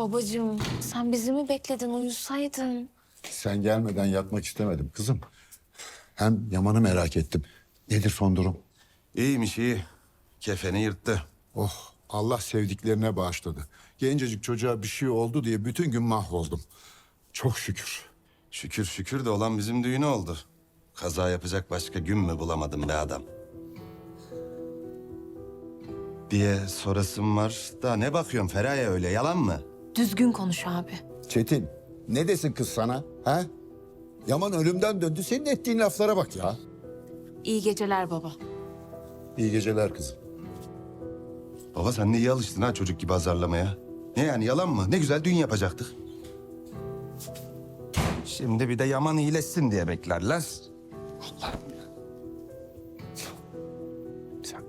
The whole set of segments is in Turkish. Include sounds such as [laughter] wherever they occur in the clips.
Babacığım sen bizi mi bekledin uyusaydın? Sen gelmeden yatmak istemedim kızım. Hem Yaman'ı merak ettim. Nedir son durum? İyiymiş iyi. Kefeni yırttı. Oh Allah sevdiklerine bağışladı. Gencecik çocuğa bir şey oldu diye bütün gün mahvoldum. Çok şükür. Şükür şükür de olan bizim düğünü oldu. Kaza yapacak başka gün mü bulamadım be adam? Diye sorasım var. Da ne bakıyorsun Feraye öyle yalan mı? Düzgün konuş abi. Çetin ne desin kız sana? Ha? Yaman ölümden döndü. Senin ettiğin laflara bak ya. İyi geceler baba. İyi geceler kızım. Baba sen ne iyi alıştın ha çocuk gibi azarlamaya. Ne yani yalan mı? Ne güzel düğün yapacaktık. Şimdi bir de Yaman iyileşsin diye beklerler. Sen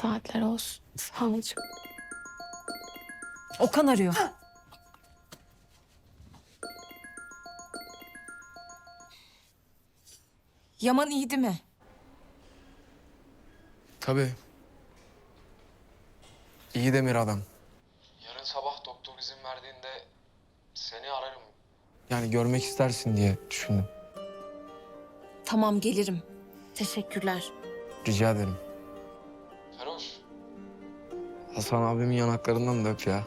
Saatler olsun. Sağ ol canım. Okan arıyor. Yaman iyi değil mi? Tabii. İyi demir adam. Yarın sabah doktor izin verdiğinde seni ararım. Yani görmek istersin diye düşündüm. Tamam gelirim. Teşekkürler. Rica ederim. Hasan abimin yanaklarından da öp ya.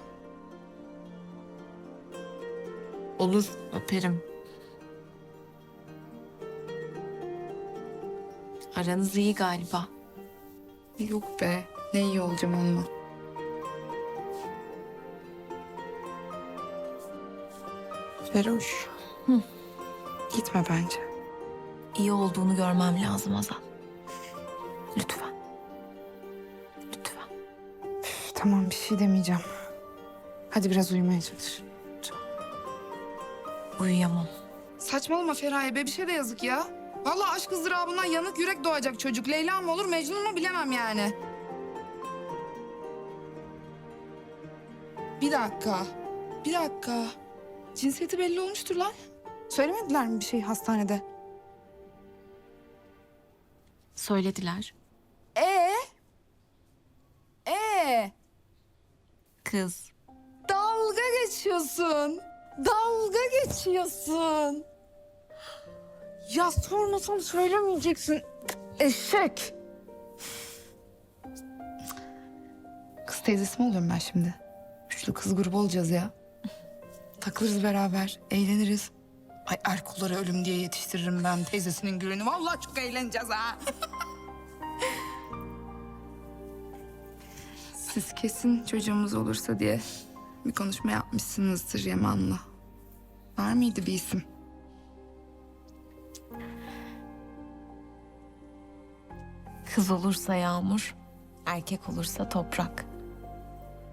Olur öperim. Aranız iyi galiba. Yok be. Ne iyi olacağım onunla. Feroş. Gitme bence. İyi olduğunu görmem lazım Azal. Tamam bir şey demeyeceğim. Hadi biraz uyumaya çalış. Uyuyamam. Saçmalama Feraye be bir şey de yazık ya. Vallahi aşk ızdırabından yanık yürek doğacak çocuk. Leyla mı olur Mecnun mu bilemem yani. Bir dakika. Bir dakika. Cinsiyeti belli olmuştur lan. Söylemediler mi bir şey hastanede? Söylediler. Ee? Ee? Kız. Dalga geçiyorsun. Dalga geçiyorsun. Ya sormasam söylemeyeceksin. Eşek. Kız teyzesi mi oluyorum ben şimdi? Üçlü kız grubu olacağız ya. Takılırız beraber, eğleniriz. Ay Erkullara ölüm diye yetiştiririm ben teyzesinin gülünü. Vallahi çok eğleneceğiz ha. [laughs] Siz kesin çocuğumuz olursa diye bir konuşma yapmışsınızdır Yaman'la. Var mıydı bir isim? Kız olursa Yağmur, erkek olursa Toprak.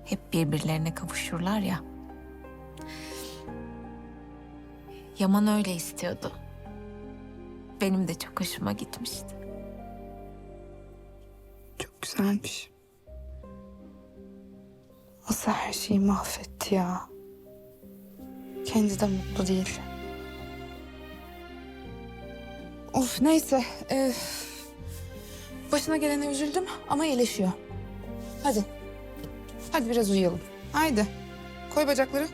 Hep birbirlerine kavuşurlar ya. Yaman öyle istiyordu. Benim de çok hoşuma gitmişti. Çok güzelmiş. Nasıl her şeyi mahvetti ya. Kendi de mutlu değil. Of neyse. ee, başına gelene üzüldüm ama iyileşiyor. Hadi. Hadi biraz uyuyalım. Haydi. Koy bacakları.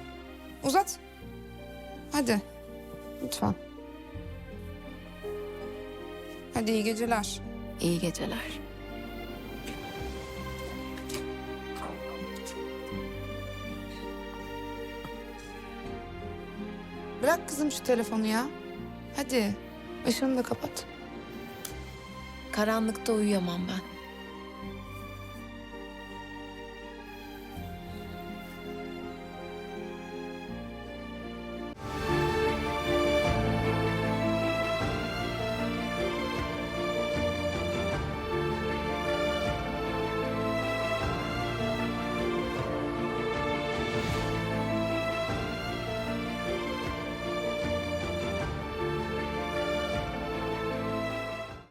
Uzat. Hadi. Lütfen. Hadi iyi geceler. İyi geceler. Bırak kızım şu telefonu ya. Hadi. Işığını da kapat. Karanlıkta uyuyamam ben.